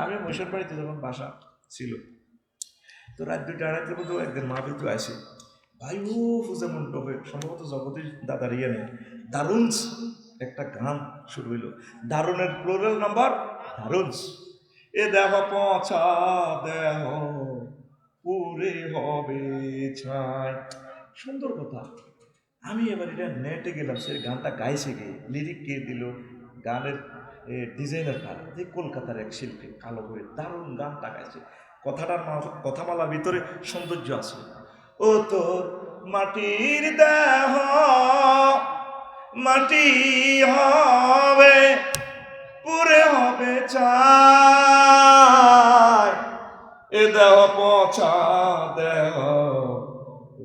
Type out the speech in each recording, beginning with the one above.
আমি মহিষের বাড়িতে যখন বাসা ছিল, তো রাত দুইটা আড়াইটার মধ্যে একদিন মাহফিল তো আসে ভাই, ও ফুজে মণ্ডপে সম্ভবত জগদীশ দাদার ইয়ে নেই দারুণস একটা গান শুরু হইল, দারুণের প্লোরাল নাম্বার দারুণস এ দেহ পচা দেহ, পুরে হবে ছাই। সুন্দর কথা। আমি এবার এটা নেটে গেলাম, সে গানটা গাইছে কে? লিরিক কে দিল? গানের ডিজাইনার কার যে কলকাতার এক শিল্পী, কালো করে দারুণ গানটা গাইছে কথাটার মা- কথামালার ভিতরে সৌন্দর্য আছে। ও তো মাটির দেহ, মাটি হবে, পুরে হবে চাই এ দেহ পচা দেহ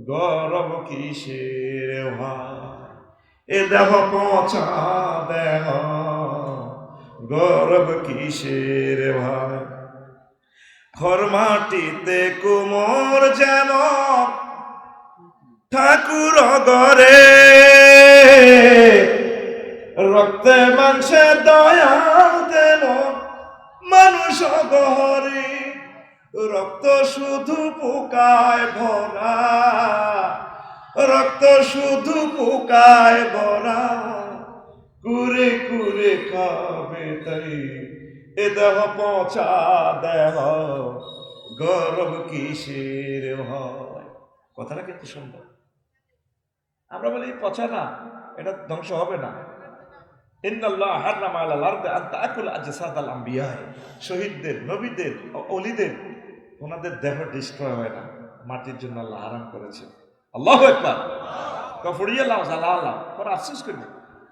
গরব কিসের ভাই? এ দেহ পচা দেহ গরব কিসের ভাই? ঘর মাটিতে কুমোর যেন ঠাকুর গরে রক্তে মাংসে দয়াল তেমন মানুষ গহরে রক্ত শুধু পোকায় ভরা। রক্ত শুধু পোকায় ভরা। কুরে কুরে খাবে তাই এ দেহ পচা দেহ কিসের হয়? কথাটা কিন্তু সুন্দর। আমরা বলি পচা না, এটা ধ্বংস হবে না। শহীদদের, নবীদের, অলিদের, ওনাদের দেহ ডিস্ট্রয় হয় না। মাটির জন্য আল্লাহ করেছে। আল্লাহু আকবার। কফড়িয়ে লাও জ্বালা আল্লাহ পরে আফসোস করি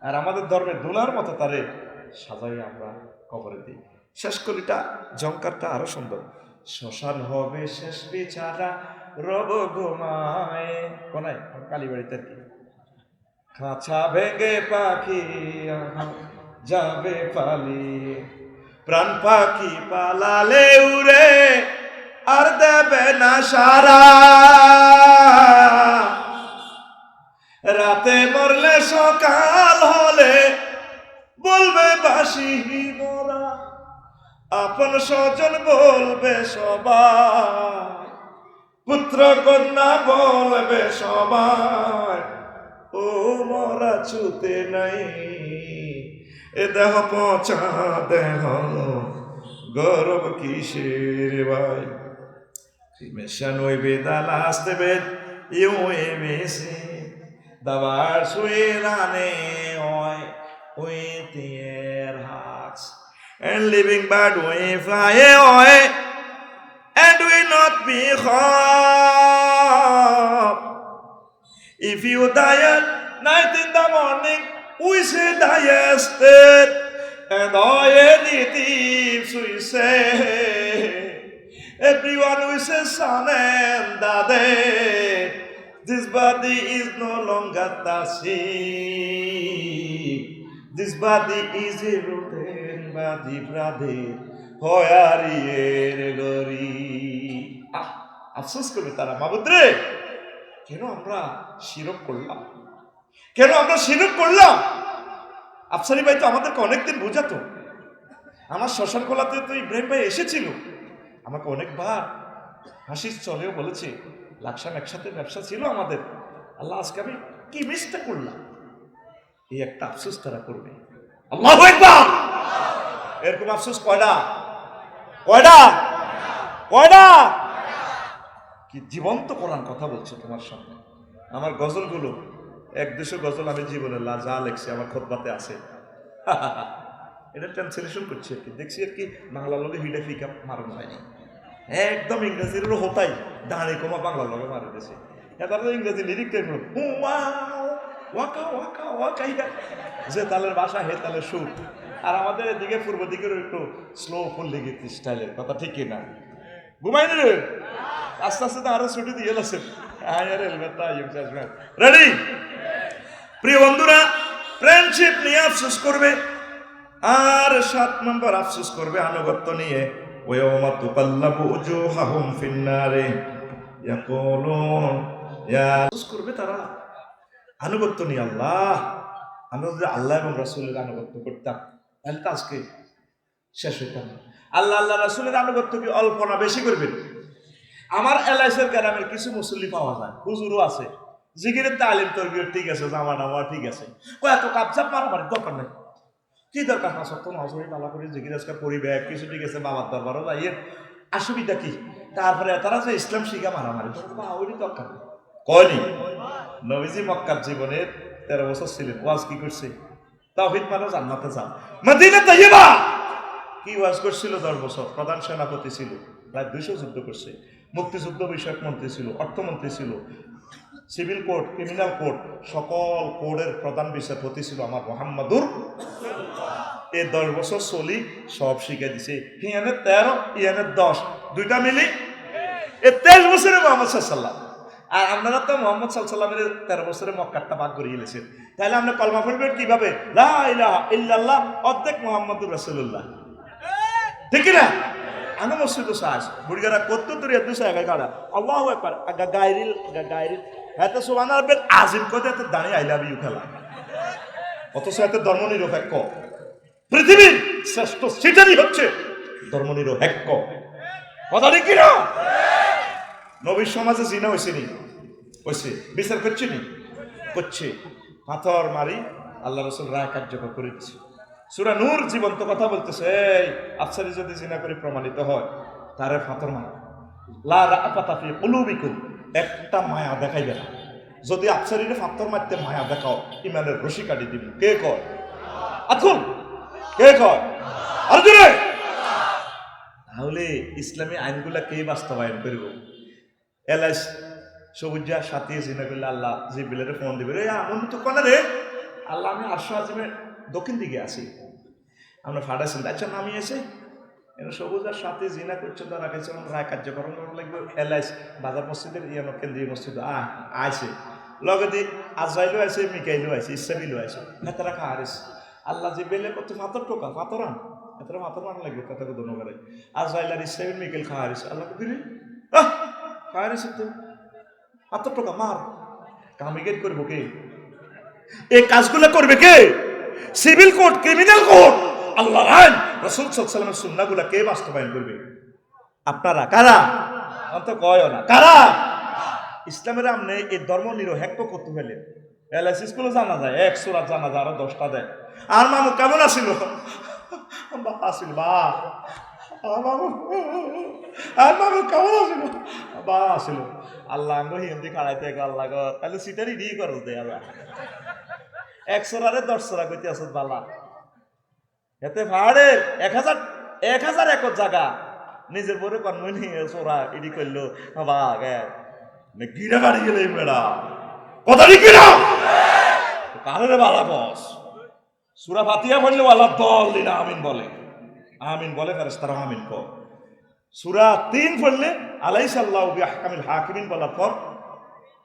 আর আমাদের ধর্মের দোলার মতো তারে সাজাই আমরা কবরে দিই। শেষ কলিটা জঙ্কারটা আরও সুন্দর। শ্মশান হবে শেষ বিচারা রব ঘুমায়। কোনায়? কালীবাড়িতে আর কি। খাঁচা ভেঙে পাখি যাবে পালিয়ে প্রাণ পাখি পালালে উড়ে আর দেবে না সারা। রাতে মরলে সকাল হলে বলবে বাসি মোরা। আপন স্বজন বলবে সবাই। পুত্র কন্যা বলবে সবাই, ও মরা ছুতে নাই। এ দেহ পচা দেহ, গরব কিসের ভাই? Rimeshan oi bedala astebet eu emese davar suirane oi oi tier hearts, and living bird we fly oi and we not be hop if you die at night in the morning we say die state and all any thieves we say Everyone we wishes son and daddy. This body is no longer the same. This body is a rotten body, brother. হয়ারিয়ের গরি আহ আফসোস করবে তারা মাবুদ্রে কেন আমরা শিরক করলাম কেন আমরা শিরক করলাম আফসারি ভাই তো আমাদেরকে অনেকদিন বোঝাতো আমার শ্মশান কোলাতে তো ইব্রাহিম ভাই এসেছিল আমাকে অনেকবার হাসির চলেও বলেছে লাকসাম একসাথে ব্যবসা ছিল আমাদের। আল্লাহ আজকে আমি কি মিসটা করলাম? এই একটা আফসোস তারা করবে। এরকম আফসোস কয়টা কয়টা কয়টা কি জীবন্ত কোরআন কথা বলছে তোমার সামনে। আমার গজলগুলো, এক দুশো গজল আমি জীবনে যা লেখছি আমার খোদবাতে আছে। এটা ট্রান্সলেশন করছি আর কি। দেখছি আর কি বাংলা লগে হিডে ফিকা মারণ হয়নি। একদম ইংরেজির হতাই দাঁড়িয়ে কমা বাংলা লগে মারে দিয়েছে এবার ইংরেজি লিরিক দেখল ওয়াকা ওয়াকা ওয়াকা। যে তালের বাসা, হে তালের সুর। আর আমাদের এদিকে, পূর্ব দিকের একটু স্লো ফুল লেগে স্টাইলের কথা ঠিক না? ঘুমাই রে? আস্তে আস্তে তো আরও ছুটি দিয়ে গেছে। রেডি প্রিয় বন্ধুরা ফ্রেন্ডশিপ নিয়ে আফসোস করবে, আর সাত নম্বর আফসোস করবে আনুগত্য নিয়ে। ওয়াউমা তুকাল্লাবু উজুহাহুম ফিন্নারে। ইয়াকুলুন, ইয়া করবে তারা। আনুগত্য নিয়ে আল্লাহ। আমরা যদি আল্লাহ এবং রাসূলের আনুগত্য করতাম, তাহলে তো আজকে শেষ হইতাম আল্লাহ আল্লাহ, রাসুলের আনুগত্য কি অল্প না বেশি করবেন? আমার এলাইসের গ্রামের কিছু মুসল্লি পাওয়া যায়, হুজুরও আছে। জিগিরের তালিম তরবিয়র ঠিক আছে, জামা নামা ঠিক আছে। কয়, এত কাপচাপ মারামারি? দরকার নেই। কি দরকার? না সত্য নজরে পালা করে জিগির আজকাল পরিবেশ কিছু ঠিক আছে, বাবার দরবারও যাই অসুবিধা কি? তারপরে তারা যে ইসলাম শিখা মারামারি ওইটি দরকার নেই। কয়নি নবীজি মক্কার জীবনের তেরো বছর ছিলেন। ওয়াজ কি করছে? তাওহিদ মানে জান্নাতে যান। মদিনা তাইয়্যিবা! কি ওয়াজ করছিল? দশ বছর। প্রধান সেনাপতি ছিল। প্রায় দুইশো যুদ্ধ করছে। মুক্তিযুদ্ধ বিষয়ক মন্ত্রী ছিল, অর্থমন্ত্রী ছিল, সিভিল কোর্ট, ক্রিমিনাল কোর্ট, সকল কোর্টের প্রধান বিচারপতি ছিল আমার মোহাম্মদুর। এ দশ বছর চলি সব শিখে দিছে। হিয়ানে তেরো ইয়ানে দশ, দুইটা মিলি। এ তেইশ বছরে মোহাম্মদ সাল্লাম আর আপনারা তো মোহাম্মদ সাল্লামের তেরো বছরে মক্কারটা ভাগ করিয়ে গেছেন তাহলে আপনি কলমা পড়বেন কীভাবে? ইল্লাল্লাহ, অর্ধেক মোহাম্মদুর রাসূলুল্লাহ। ঠিক না আনো কত আজিম এত দাঁড়িয়ে খেলা। অথচ ধর্মনিরপেক্ষ। পৃথিবীর শ্রেষ্ঠ সিটারই হচ্ছে ধর্মনিরপেক্ষ। কথা ঠিক না নবীর সমাজে জিনা হয়েছে নি? হয়েছে বিচার করছে নি? করছে। পাথর মারি আল্লাহ রসুল রায় কার্যকর করে দিচ্ছে সুরা নূর জীবন্ত কথা বলতেছে, এই আফসারি যদি জিনা করে প্রমাণিত হয়, তারে পাথর মারা। লা রাফাতাফি কুলুবিকুম। একটা মায়া দেখাইবে না। যদি আফসারিরে পাথর মারতে মায়া দেখাও, ইমানের রশি কাটি দিবি। কে কয়? আতুল কে কয়? আর্জুনে তাহলে ইসলামী আইনগুলা কে বাস্তবায়ন করব? এলাইস সবুজা সাথে জিনা করলে আল্লাহ জিবিলের ফোন দিবে। রে এমন তো কনা রে? আল্লাহ, আমি আরশো আজিমের দক্ষিণ দিকে আছি। আমরা ফাটাইছেন আচ্ছা নামি এসে সবুজ আর সাথে জিনা করছে, তারা কাছে আমার রায় কার্যকরণ করা লাগবে। এলাইস বাজার মসজিদের ইয়ানো কেন্দ্রীয় মসজিদ। আ, আইছে। লগতে আজরাইলও আছে মিকাইলও আছে ইসাবিলও আছে হেতারা খাহারিস আল্লাহ যে বেলে করতে ফাতর টোকা ফাতর আন হেতারা ফাতর মান লাগবে দোনো করে আজরাইল আর ইসাবিল মিকাইল খাহারিস আল্লাহ দিলি আহ খাহারিস তো ফাতর মার কামিগেট করব কে? এই কাজগুলো করবে কে? Civil court criminal court Allah আইন রসুল সাল্লামের সুন্নাগুলা কে বাস্তবায়ন করবে? আপনারা কারা? অন্ত কয় না। কারা? ইসলামের আমনে এই ধর্ম নিরহেক্য করতে হলে এলএস স্কুলে জানা যায় এক সুরাত জানা যায় আরও দশটা দেয়। আর মামু কেমন আসিল বা আসিল বা আর মামু আর মামু কেমন বা আল্লাহ হিন্দি খাড়াইতে গো আল্লাহ গো তাহলে সিটারি দিয়ে করো দে, আল্লাহ। একশো রারে দশ সরা কইতে আসত বালা এতে ভাড়ে এক হাজার এক হাজার একর জায়গা নিজের বরে কর্ম নিয়ে সোরা, ইডি করল বাবা গে গিরে বাড়ি গেলে মেয়েরা কথা লিখি না কারে? বালা বস সুরা ফাতিয়া বললে আল্লাহ দল দিনা আমিন বলে আমিন বলে ফেরেস্তারা আমিন ক সুরা তিন পড়লে আলাই সাল্লাহ হাকিমিন বলার পর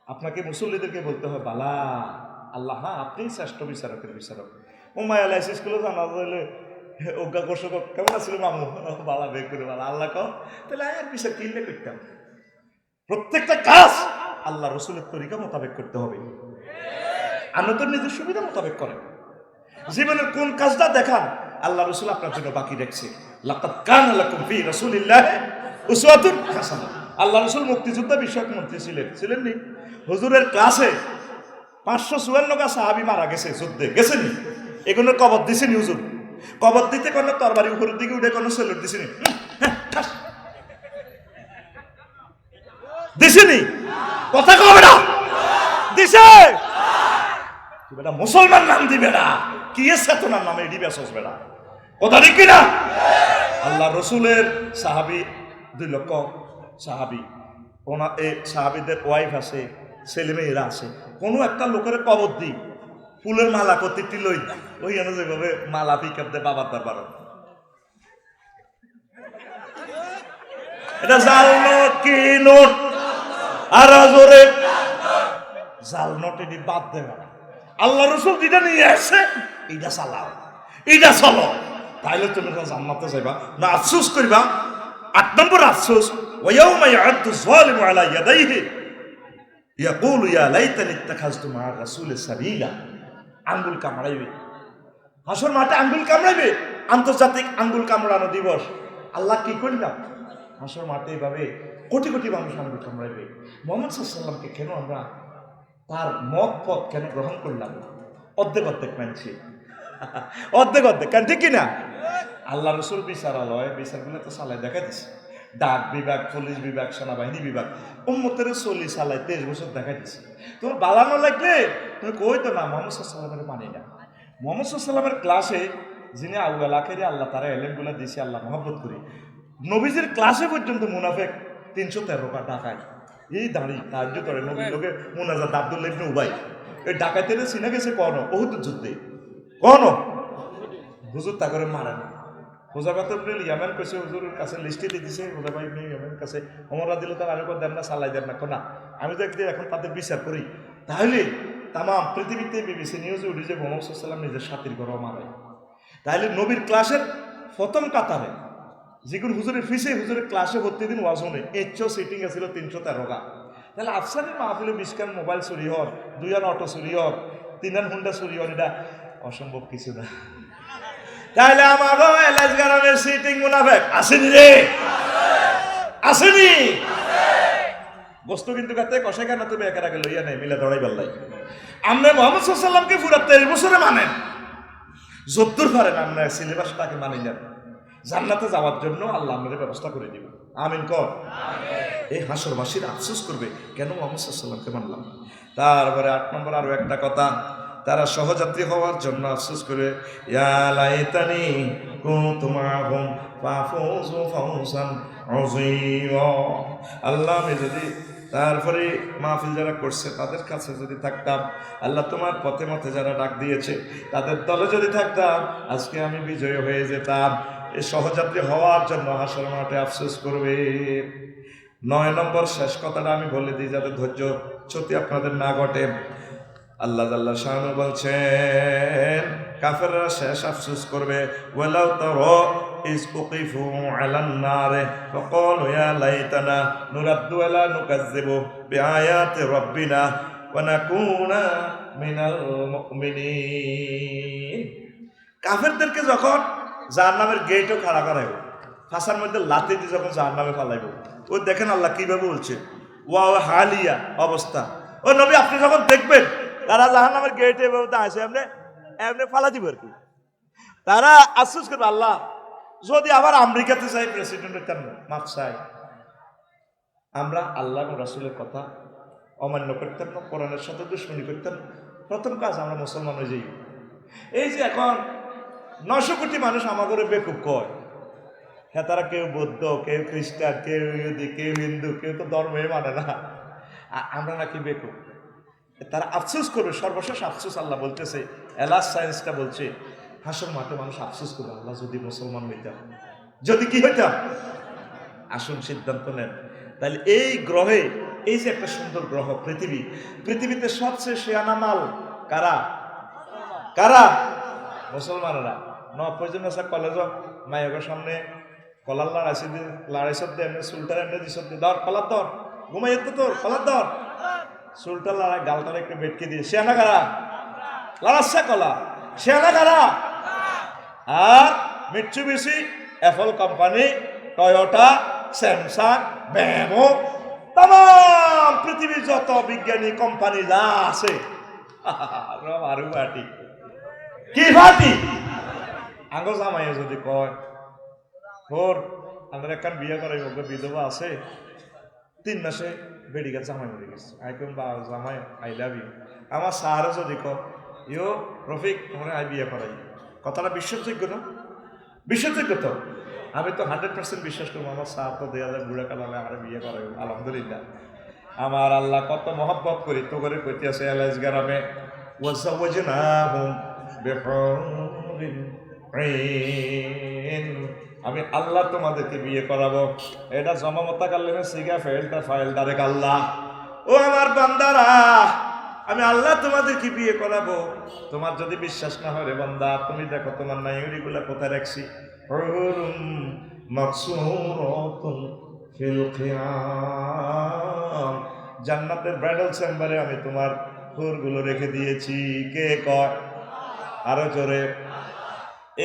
আপনাকে মুসল্লিদেরকে বলতে হয়, বালা, আল্লাহ হ্যাঁ আপনি শ্রেষ্ঠ বিচারকের বিচারক। উমায় আল্লাহ স্কুলে জানা যাইলে অজ্ঞা কর্ষক কেমন আছিল মামু? বালা, বের করে বালা, আল্লাহ কও তাহলে আর বিচার কিনলে করতাম? প্রত্যেকটা কাজ আল্লাহ রসুলের তরিকা মোতাবেক করতে হবে। আমরা তো নিজের সুবিধা মোতাবেক করেন। জীবনের কোন কাজটা দেখান আল্লাহ রসুল আপনার জন্য বাকি রাখছে। আল্লাহ রসুল মুক্তিযোদ্ধা বিষয়ক মন্ত্রী ছিলেন। ছিলেন নি হুজুরের ক্লাসে পাঁচশো চুয়ান্ন গা সাহাবি মারা গেছে যুদ্ধে। গেছেনি? এগুলোর কবর দিছেনি হুজুর। কবর দিতে কোনো তরবারি উপরের দিকে উঠে কোনো সেলুট দিছেনি। হ্যাঁ, দিছেনি? কথা কবে না? দিছে? বেটা মুসলমান নাম দিবে না। কি এসে তোনার নামে এডি বেসস বেটা। কথা ঠিক কি না আল্লাহ রসুলের সাহাবি, দুই লক্ষ সাহাবি ওনা এ সাহাবিদের ওয়াইফ আছে ছেলে মেয়েরা আছে। কোনো একটা লোকের কবর দিই, ফুলের মালা কতিটি লই ওই এনে যেভাবে মালা পিক আপ দেয় বাবার দরবার। এটা জাল নোট কি নোট? আর জোরে। জাল নোট এটি বাদ দেবে আল্লাহ রসুল যেটা নিয়ে আসে এইটা চালাও এইটা চলো। তাইলে তুমি জান্নাতে যাইবা। না, আফসোস করিবা, আট নম্বর আফসোস ওয়াউমা ইয়াদু যালিমু আলা ইয়াদাইহি ইয়াকুলু ইয়া লাইতানি ইত্তাখাযতু মা রাসূলি সাবিলা আঙ্গুল কামড়াইবে হাসর মাঠে আঙ্গুল কামড়াইবে আন্তর্জাতিক আঙ্গুল কামড়ানো দিবস আল্লাহ কি করলাম হাসর মাঠে এইভাবে কোটি কোটি মানুষ আমাকে কামড়াইবে মোহাম্মদ সাল্লামকে কেন আমরা তার মত পথ কেন গ্রহণ করলাম অর্ধেক অর্ধেক মানছি অর্ধেক অর্ধেক কেন ঠিক কিনা আল্লাহ রসুল বিচারালয় বিচারগুলো তো চালাই দেখা দিছে। ডাক বিভাগ পুলিশ বিভাগ সেনাবাহিনী বিভাগ উম্মতের চল্লি চালাই তেইশ বছর দেখা দিছে। তোমার বালানো লাগলে তুমি কই তো না মোহাম্মদ সাল্লামের মানি না। মোহাম্মদ সাল্লামের ক্লাসে যিনি আউ্ল আখেরে আল্লাহ তারা এলেমগুলো দিছে আল্লাহ মহব্বত করি। নবীজির ক্লাসে পর্যন্ত মুনাফেক তিনশো তেরো কা টাকায় এই দাঁড়ি সাহায্য করে নবীর লোকে মুনাজাত আব্দুল্লাহ ইবনে উবাই। এই ডাকাতের চিনে গেছে কন বহুত যুদ্ধে। কন হুজুর তা করে মারে না। হোজাবাত ইবনে ইয়ামান কইছে হুজুরের কাছে লিস্টে দিয়ে দিছে হোজাবা ইবনে ইয়ামান কাছে অমরা দিলে তার আরেকবার দেন না সালাই দেন না কোনা আমি তো একদিন এখন তাদের বিচার করি। তাহলে তামাম পৃথিবীতে বিবিসি নিউজে উঠে যে মোহাম্মদ সাল্লাম নিজের সাথীর ঘর মারে তাহলে নবীর ক্লাসের প্রথম কাতারে যেগুলো হুজুরের ফিসে, হুজুরের ক্লাসে ভর্তি দিন ওয়াজনে এচও সিটিং আছিল তিনশো তেরো গা তাহলে আফসানের মাহফিলে বিশ খান মোবাইল চুরি হর দুই অটো চুরি হর তিন হুন্ডা চুরি হর এটা অসম্ভব কিছু না। তাহলে আমারও এলাচ গ্রামের সিটিং মুনাফেক। আসেনি রে। আসেনি। বস্তু কিন্তু কাতে কষে কেন তুমি একের আগে লইয়া নেই মিলে দড়াই পাল্লাই আমরা মোহাম্মদ সাল্লামকে পুরা তেইশ বছরে মানেন যদ্দুর পারেন আমরা সিলেবাসটাকে নেন জান্নাতে যাওয়ার জন্য আল্লাহ আমাদের ব্যবস্থা করে দিব। আমিন কর। এই হাসরবাসীর আফসোস করবে কেন মোহাম্মদ সাল্লামকে মানলাম তারপরে আট নম্বর আরও একটা কথা। তারা সহযাত্রী হওয়ার জন্য আফসোস করে আল্লাহ আমি যদি তারপরে মাহফিল যারা করছে, তাদের কাছে যদি থাকতাম, আল্লাহ তোমার পথে মতে যারা ডাক দিয়েছে, তাদের দলে যদি থাকতাম, আজকে আমি বিজয় হয়ে যেতাম। এই সহযাত্রী হওয়ার জন্য হাসর মাঠে আফসোস করবে। নয় নম্বর শেষ কথাটা আমি বলে দিই, যাতে ধৈর্য সত্যি আপনাদের না ঘটে। আল্লাহ আল্লাহ শাহানু বলছেন, কাফেররা শেষ আফসোস করবে, ওয়ালাউ তারা উকিফু আলান নারে, ফাকালু ইয়া লাইতানা নুরাদ্দু ওয়ালা নুকাজ্জিবু বিআয়াতি রাব্বিনা ওয়া নাকুনা মিনাল মুমিনিন. কাফেরদেরকে যখন জাহান্নামের গেটও খাড়া করাইব, ফাঁসার মধ্যে লাথি দিয়ে যখন জাহান্নামে ফালাইব, ও দেখেন আল্লাহ কীভাবে বলছে ওয়া হালিয়া অবস্থা। ও নবী, আপনি যখন দেখবেন তারা জাহান নামের গেটে আসে, এমনি এমনি ফালা দিব আর কি। তারা আফসোস করবে, আল্লাহ, যদি আবার আমেরিকাতে যাই প্রেসিডেন্টের কেন মাপ চাই। আমরা আল্লাহ রাসুলের কথা অমান্য করতাম না, কোরআনের সাথে দুশ্মনী করতাম প্রথম কাজ আমরা মুসলমান হয়ে যাই। এই যে এখন নশো কোটি মানুষ আমাদের বেকুব কয়। হ্যাঁ তারা কেউ বৌদ্ধ, কেউ খ্রিস্টান, কেউ ইহুদি, কেউ হিন্দু, কেউ তো ধর্মই মানে না। আমরা নাকি বেকুব। তারা আফসোস করবে, সর্বশেষ আফসোস আল্লাহ বলতেছে এলাস সায়েন্সটা বলছে, হাসর মাঠে মানুষ আফসোস করবে, আল্লাহ যদি মুসলমান হইতাম। যদি কি হইতাম? আসুন সিদ্ধান্ত নেন। তাহলে এই গ্রহে, এই যে একটা সুন্দর গ্রহ, পৃথিবী, পৃথিবীতে সবচেয়ে মাল কারা? কারা? মুসলমানেরা। ন পর্যন্ত আছে কলেজ, মায়ের সামনে, কলার লড়াইছে লড়াইছ দে এমনি চুলটার এমনি দিছ ধর ধর, ঘুমাই তোর, কলার ধর। চুলটা লড়াই গালটার একটু বেটকে দিয়ে। শেয়ানা কারা? লড়াচ্ছে কলা। শেয়ানা কারা? আর Mitsubishi, Apple company, Toyota, Samsung ব্যামো তাম পৃথিবীর যত বিজ্ঞানী কোম্পানি যা আছে। আরও বাটি কি বাটি আঙ্গ জামাইয়ে যদি কয় ওর আমার একখান বিয়ে করাই বিধবা আছে, তিন মাসে বেড়ে গেছে মরে গেছে। আই কেমন বা জামাই আই লাভ ইউ আমার স্যারও যদি কয় ইও রফিক আমরা আই বিয়ে করাই। কথাটা বিশ্বাসযোগ্য না? বিশ্বাসযোগ্য তো। আমি তো হান্ড্রেড পার্সেন্ট বিশ্বাস করব, আমার স্যার তো দেয়া যায় বুড়া কালামে আমার বিয়ে করাই আলহামদুলিল্লাহ। আমার আল্লাহ কত মহব্বত করি তো করে কইতে আছে, এলাইস গ্রামে বিহুরিন ঈন। আমি আল্লাহ তোমাদেরকে বিয়ে করাবো। এটা জমামতা কাল্লেমে সিগা ফেলটা ফাইল ডাইরেক্ট আল্লাহ ও আমার বান্দারা, আমি আল্লাহ তোমাদেরকে বিয়ে করাবো। তোমার যদি বিশ্বাস না হয় রে বান্দা, তুমি দেখো তোমার নাইগুলা কোথায় রাখছি। জান্নাতের ব্রাইডাল চেম্বারে আমি তোমার হুরগুলো রেখে দিয়েছি। কে কয়? আরও জোরে।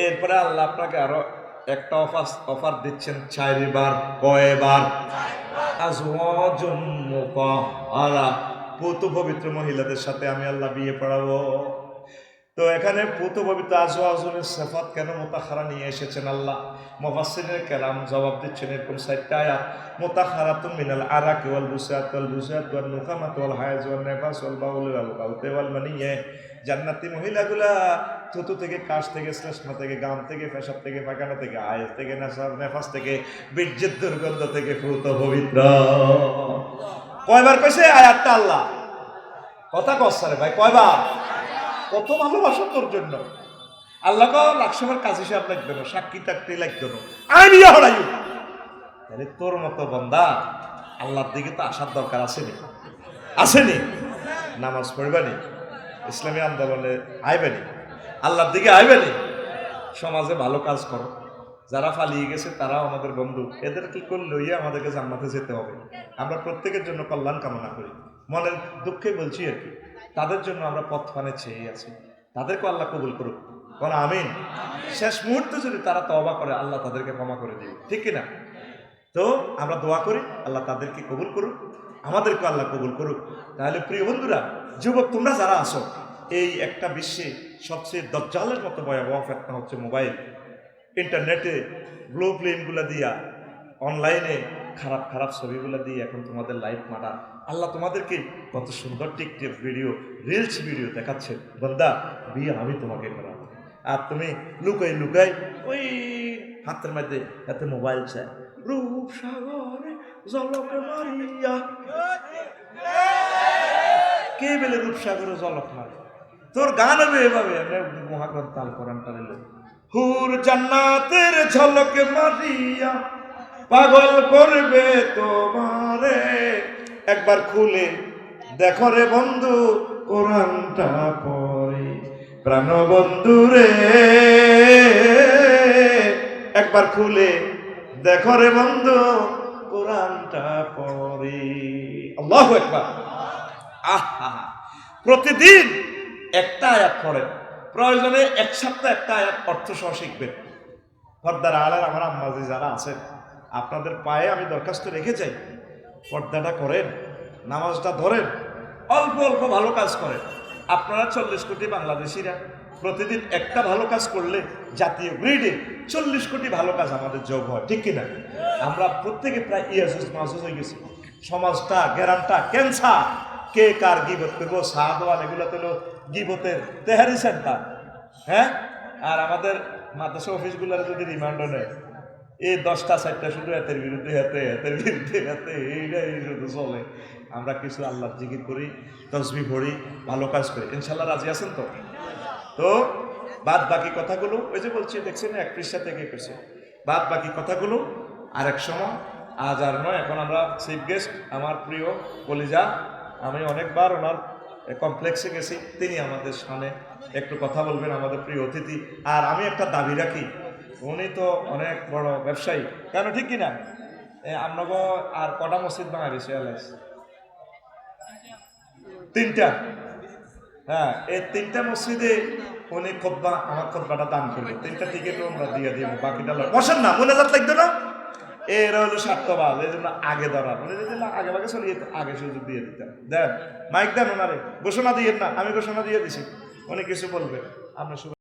এরপরে আল্লাহ আপনাকে আরও একটা অফার অফার দিচ্ছেন চারবার, কয়বার? আজওয়াজুন মুতাহহারা পুত পবিত্র মহিলাদের সাথে আমি আল্লাহ বিয়ে পড়াবো। তো এখানে পুত পবিত্র আজওয়াজুনের সেফাত কেন মোতাখারা নিয়ে এসেছেন আল্লাহ? মুফাসসিরের কেরাম জবাব দিচ্ছেন এরকম চারটা আয়াত। মোতাখারাতুন মিনাল আরাক ওয়াল বুসাত ওয়াল বুসাত ওয়াল নুখামাত, ওয়াল হায়াজ ওয়াল নেফাস, ওয়াল বাউল, ওয়াল গাউতে ওয়াল মানিয়ে। জান্নাতি মহিলাগুলা থুতু থেকে কাশ থেকে শ্লেষ্মা থেকে গাম থেকে পেশাব থেকে পায়খানা থেকে আয়েস থেকে নেশার নেফাস থেকে বীর্যের দুর্গন্ধ থেকে পুত পবিত্র। কয়বার কইছে আয়াতটা আল্লাহ? কথা কসারে ভাই, কয়বার? কত ভালোবাসা তোর জন্য। আল্লাহ লাকসমের কাজ হিসাব লাগবে না, সাক্ষী টাক্ষী লাগবে না। আমি বিয়া তাহলে তোর মতো বন্দা আল্লাহর দিকে তো আসার দরকার আসেনি। আসেনি? নামাজ পড়বানি ইসলামী আন্দোলনে আইবেনি আল্লাহর দিকে আইবেনি সমাজে ভালো কাজ করো। যারা পালিয়ে গেছে, তারাও আমাদের বন্ধু। এদের কি করলেই আমাদেরকে জান্নাতে যেতে হবে? আমরা প্রত্যেকের জন্য কল্যাণ কামনা করি। মনের দুঃখে বলছি আর কি। তাদের জন্য আমরা পথ পানে চেয়ে আছি। তাদেরকে আল্লাহ কবুল করুক। কোন আমিন। শেষ মুহূর্তে যদি তারা তবা করে, আল্লাহ তাদেরকে ক্ষমা করে দিবে। ঠিক কিনা? তো আমরা দোয়া করি, আল্লাহ তাদেরকে কবুল করুক। আমাদেরকে আল্লাহ কবুল করুক। তাহলে প্রিয় বন্ধুরা, যুবক তোমরা যারা আসো এই একটা বিশ্বে সবচেয়ে দজ্জালের মতো ভয়াবহ ফেতনা হচ্ছে মোবাইল। ইন্টারনেটে ব্লু ফিল্মগুলো দিয়া, অনলাইনে খারাপ খারাপ ছবিগুলো দিয়ে এখন তোমাদের লাইফ মারা আল্লাহ তোমাদেরকে কত সুন্দর টিকটিক ভিডিও, রিলস ভিডিও দেখাচ্ছে বন্দা, বিয়ে আমি তোমাকে করাবো। আর তুমি লুকাই লুকাই ওই হাতের মধ্যে এতে মোবাইল চায়। রূপ সাগরে জলক মারিয়া। কে বেলে রূপ সাগরে জলক মারে? তোর গান হবে এভাবে। মহাগ্রন্থ তাল করান টানিল হুর জান্নাতের ঝলক মারিয়া পাগল করবে তোমারে। একবার খুলে দেখো রে বন্ধু, কোরআনটা পড়ে। প্রাণ বন্ধু রে। একবার খুলে দেখো রে বন্ধু, কোরআনটা পড়ে। আল্লাহু একবার আহা। প্রতিদিন একটা আয়াত পড়েন। প্রয়োজনে এক সপ্তাহ একটা আয়াত অর্থ সহ শিখবেন। পর্দার আলার আমার আম্মাজি যারা আছেন, আপনাদের পায়ে আমি দরখাস্ত রেখে যাই। পর্দাটা করেন, নামাজটা ধরেন, অল্প অল্প ভালো কাজ করেন। আপনারা চল্লিশ কোটি বাংলাদেশিরা প্রতিদিন একটা ভালো কাজ করলে জাতীয় গ্রিডে চল্লিশ কোটি ভালো কাজ আমাদের যোগ হয়, ঠিক কিনা? আমরা প্রত্যেকে প্রায় ইয়াসুস মাসুস হয়ে গেছি। সমাজটা গ্যারামটা ক্যান্সার। কে কার গিবত করব সাহাদওয়ান এগুলো তো গিবতের তেহারি সেন্টার হ্যাঁ? আর আমাদের মাদ্রাসা অফিসগুলোর যদি রিমান্ড নেয়, এই দশটা, চারটা শুধু এতের বিরুদ্ধে হাতে এতের বিরুদ্ধে হাতে এইটাই শুধু চলে। আমরা কিছু আল্লাহ জিকির করি, তসবি পড়ি, ভালো কাজ করি। ইনশাল্লাহ রাজি আছেন তো? তো বাদ বাকি কথাগুলো, ওই যে বলছি, দেখছেন, এক পৃষ্ঠা থেকে করছে বাদ বাকি কথাগুলো, আরেক সময়, আজ আর নয়, এখন আমরা চিফ গেস্ট আমার প্রিয় কলিজা, আমি অনেকবার ওনার কমপ্লেক্সে গেছি, তিনি আমাদের সামনে একটু কথা বলবেন, আমাদের প্রিয় অতিথি। আর আমি একটা দাবি রাখি, উনি তো অনেক বড় ব্যবসায়ী, কেন ঠিক কিনা? আপনাকে আর কটা মসজিদ দিছে এলাইস তিনটা। হ্যাঁ এই তিনটা মসজিদে উনি খোদ্া আমার খোদ্বাটা দান করবে। তিনটা টিকিট আমরা দিয়ে দিব, বাকিটা। বসেন না, মনে যাত লাগতো না? এরা হলো স্বার্থবাদ এই জন্য আগে ধরার উনি যদি না আগে ভাগে চলে যেত, আগে সুযোগ দিয়ে দিতাম। দেন মাইক দেন ওনারে ঘোষণা দিয়ে না আমি ঘোষণা দিয়ে দিছি। অনেক কিছু বলবে শুভ